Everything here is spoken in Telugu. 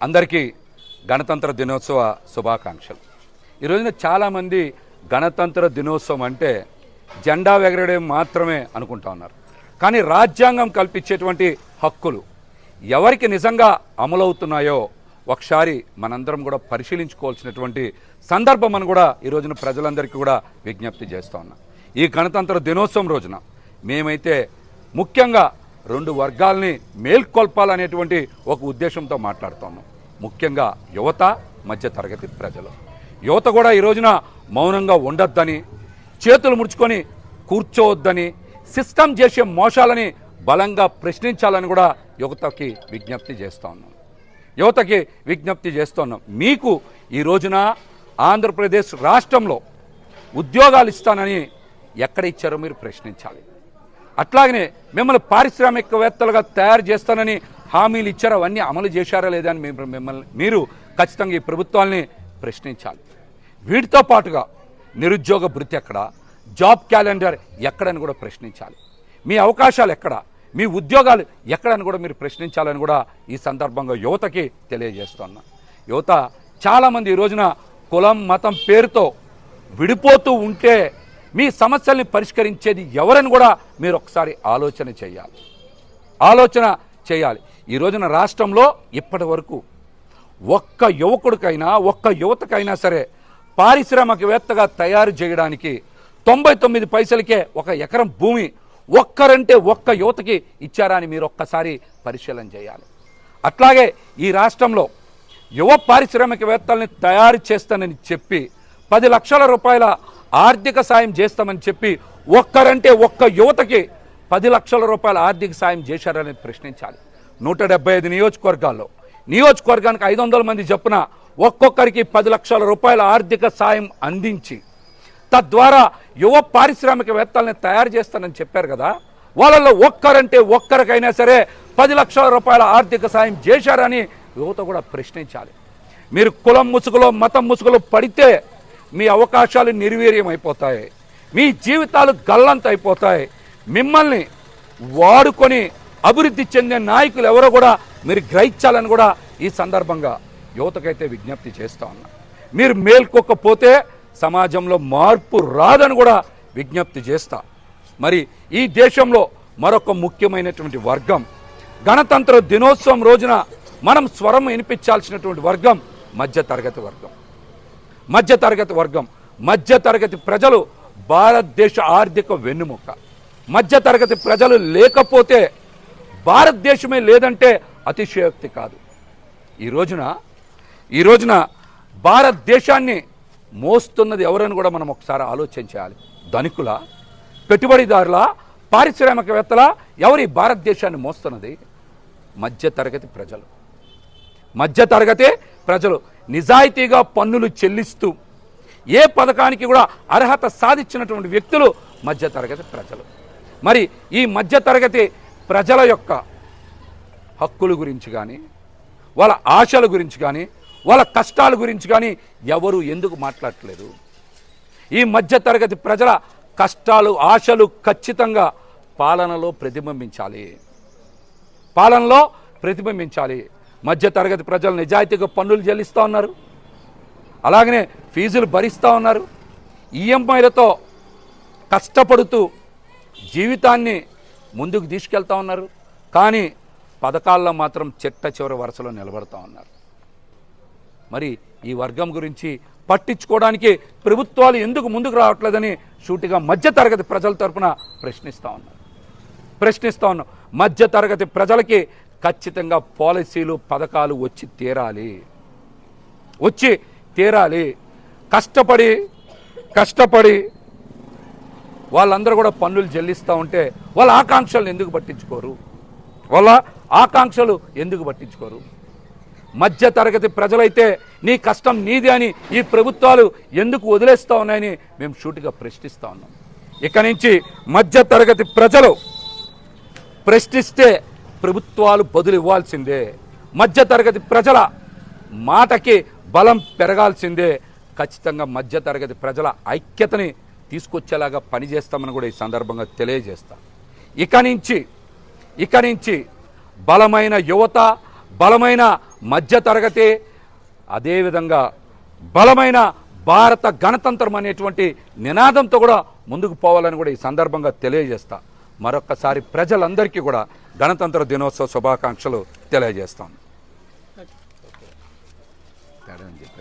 అందరికీ గణతంత్ర దినోత్సవ శుభాకాంక్షలు. ఈ రోజున చాలామంది గణతంత్ర దినోత్సవం అంటే జెండా ఎగరడం మాత్రమే అనుకుంటా ఉన్నారు. కానీ రాజ్యాంగం కల్పించేటువంటి హక్కులు ఎవరికి నిజంగా అమలవుతున్నాయో ఒకసారి మనందరం కూడా పరిశీలించుకోవాల్సినటువంటి సందర్భం అని కూడా ఈ రోజున ప్రజలందరికీ కూడా విజ్ఞప్తి చేస్తూ ఉన్నాం. ఈ గణతంత్ర దినోత్సవం రోజున మేమైతే ముఖ్యంగా రెండు వర్గాల్ని మేల్కొల్పాలనేటువంటి ఒక ఉద్దేశంతో మాట్లాడుతున్నాం ముఖ్యంగా యువత మధ్య తరగతి ప్రజలు. యువత కూడా ఈ రోజున మౌనంగా ఉండొద్దని చేతులు ముడుచుకొని కూర్చోవద్దని సిస్టమ్ చేసే మోసాలని బలంగా ప్రశ్నించాలని కూడా యువతకి విజ్ఞప్తి చేస్తూ ఉన్నాం యువతకి విజ్ఞప్తి చేస్తున్నాం మీకు ఈ రోజున ఆంధ్రప్రదేశ్ రాష్ట్రంలో ఉద్యోగాలు ఇస్తానని ఎక్కడ ఇచ్చారో మీరు ప్రశ్నించాలి. అట్లాగనే మిమ్మల్ని పారిశ్రామికవేత్తలుగా తయారు చేస్తానని హామీలు ఇచ్చారో అవన్నీ అమలు చేశారా లేదా అని మిమ్మల్ని మీరు ఖచ్చితంగా ఈ ప్రభుత్వాల్ని ప్రశ్నించాలి. వీటితో పాటుగా నిరుద్యోగ భృతి ఎక్కడ జాబ్ క్యాలెండర్ ఎక్కడని కూడా ప్రశ్నించాలి. మీ అవకాశాలు ఎక్కడ మీ ఉద్యోగాలు ఎక్కడని కూడా మీరు ప్రశ్నించాలని కూడా ఈ సందర్భంగా యువతకి తెలియజేస్తున్నా. యువత చాలామంది ఈ రోజున కులం మతం పేరుతో విడిపోతూ ఉంటే మీ సమస్యల్ని పరిష్కరించేది ఎవరని కూడా మీరు ఒకసారి ఆలోచన చేయాలి. ఆలోచన చేయాలి. ఈ రోజున రాష్ట్రంలో ఇప్పటి వరకు ఒక్క యువకుడికైనా ఒక్క యువతకైనా సరే పారిశ్రామికవేత్తగా తయారు చేయడానికి తొంభై తొమ్మిది పైసలకే ఒక ఎకరం భూమి ఒక్కరంటే ఒక్క యువతకి ఇచ్చారా అని మీరు ఒక్కసారి పరిశీలన చేయాలి. అట్లాగే ఈ రాష్ట్రంలో యువ పారిశ్రామికవేత్తల్ని తయారు చేస్తానని చెప్పి పది లక్షల రూపాయల ఆర్థిక సాయం చేస్తామని చెప్పి ఒక్కరంటే ఒక్క యువతకి పది లక్షల రూపాయల ఆర్థిక సాయం చేశారని ప్రశ్నించాలి. నూట డెబ్బై ఐదు నియోజకవర్గాల్లో. నియోజకవర్గానికి ఐదు వందల మంది చొప్పున ఒక్కొక్కరికి పది లక్షల రూపాయల ఆర్థిక సాయం అందించి తద్వారా యువ పారిశ్రామికవేత్తల్ని తయారు చేస్తానని చెప్పారు కదా. వాళ్ళల్లో ఒక్కరంటే ఒక్కరికైనా సరే పది లక్షల రూపాయల ఆర్థిక సాయం చేశారని యువత కూడా ప్రశ్నించాలి. మీరు కులం ముసుగులో మతం ముసుగులో పడితే మీ అవకాశాలు నిర్వీర్యం అయిపోతాయి మీ జీవితాలు గల్లంతైపోతాయి. మిమ్మల్ని వాడుకొని అభివృద్ధి చెందిన నాయకులు ఎవరో కూడా మీరు గ్రహించాలని కూడా ఈ సందర్భంగా యువతకైతే విజ్ఞప్తి చేస్తా ఉన్నా. మీరు మేల్కొక్కపోతే సమాజంలో మార్పు రాదని కూడా విజ్ఞప్తి చేస్తా. మరి ఈ దేశంలో మరొక ముఖ్యమైనటువంటి వర్గం గణతంత్ర దినోత్సవం రోజున మనం స్వరం వినిపించాల్సినటువంటి వర్గం మధ్య తరగతి వర్గం. మధ్య తరగతి వర్గం. మధ్య తరగతి ప్రజలు భారతదేశ ఆర్థిక వెన్నుముక. మధ్య తరగతి ప్రజలు లేకపోతే భారతదేశమే లేదంటే అతిశయోక్తి కాదు. ఈ రోజున ఈ రోజున భారతదేశాన్ని మోస్తున్నది ఎవరని కూడా మనం ఒకసారి ఆలోచన చేయాలి. ధనికుల పెట్టుబడిదారుల పారిశ్రామికవేత్తల ఎవరి భారతదేశాన్ని మోస్తున్నది? మధ్య తరగతి ప్రజలు. మధ్యతరగతి ప్రజలు. నిజాయితీగా పన్నులు చెల్లిస్తూ ఏ పథకానికి కూడా అర్హత సాధించినటువంటి వ్యక్తులు మధ్య తరగతి ప్రజలు. మరి ఈ మధ్య తరగతి ప్రజల యొక్క హక్కుల గురించి కానీ వాళ్ళ ఆశల గురించి కానీ వాళ్ళ కష్టాల గురించి కానీ ఎవరు ఎందుకు మాట్లాడట్లేదు? ఈ మధ్య తరగతి ప్రజల కష్టాలు ఆశలు ఖచ్చితంగా పాలనలో ప్రతిబింబించాలి. పాలనలో ప్రతిబింబించాలి. మధ్య తరగతి ప్రజలు నిజాయితీగా పన్నులు చెల్లిస్తూ ఉన్నారు. అలాగనే ఫీజులు భరిస్తూ ఉన్నారు. ఈఎంఐలతో కష్టపడుతూ జీవితాన్ని ముందుకు తీసుకెళ్తా ఉన్నారు. కానీ పథకాల్లో మాత్రం చెట్ట చివరి వరుసలో నిలబడతా ఉన్నారు. మరి ఈ వర్గం గురించి పట్టించుకోవడానికి ప్రభుత్వాలు ఎందుకు ముందుకు రావట్లేదని సూటిగా మధ్య తరగతి ప్రజల తరపున ప్రశ్నిస్తూ ఉన్నారు. ప్రశ్నిస్తూ ఉన్నాం మధ్య తరగతి ప్రజలకి ఖచ్చితంగా పాలసీలు పథకాలు వచ్చి తీరాలి. వచ్చి తీరాలి. కష్టపడి కష్టపడి వాళ్ళందరూ కూడా పన్నులు చెల్లిస్తూ ఉంటే వాళ్ళ ఆకాంక్షలను ఎందుకు పట్టించుకోరు? వాళ్ళ ఆకాంక్షలు ఎందుకు పట్టించుకోరు? మధ్య తరగతి ప్రజలైతే నీ కష్టం నీది అని ఈ ప్రభుత్వాలు ఎందుకు వదిలేస్తూ ఉన్నాయని మేము షూటిగా ప్రశ్నిస్తా ఉన్నాం. ఇక నుంచి మధ్య తరగతి ప్రజలు ప్రశ్నిస్తే ప్రభుత్వాలు బదులు ఇవ్వాల్సిందే. మధ్య తరగతి ప్రజల మాటకి బలం పెరగాల్సిందే. ఖచ్చితంగా మధ్య తరగతి ప్రజల ఐక్యతని తీసుకొచ్చేలాగా పనిచేస్తామని కూడా ఈ సందర్భంగా తెలియజేస్తా. ఇక నుంచి ఇక నుంచి బలమైన యువత బలమైన మధ్యతరగతి అదేవిధంగా బలమైన భారత గణతంత్రం అనేటువంటి నినాదంతో కూడా ముందుకు పోవాలని కూడా ఈ సందర్భంగా తెలియజేస్తా. మరొక్కసారి ప్రజలందరికీ కూడా గణతంత్ర దినోత్సవ శుభాకాంక్షలు తెలియజేస్తాను చెప్పాను?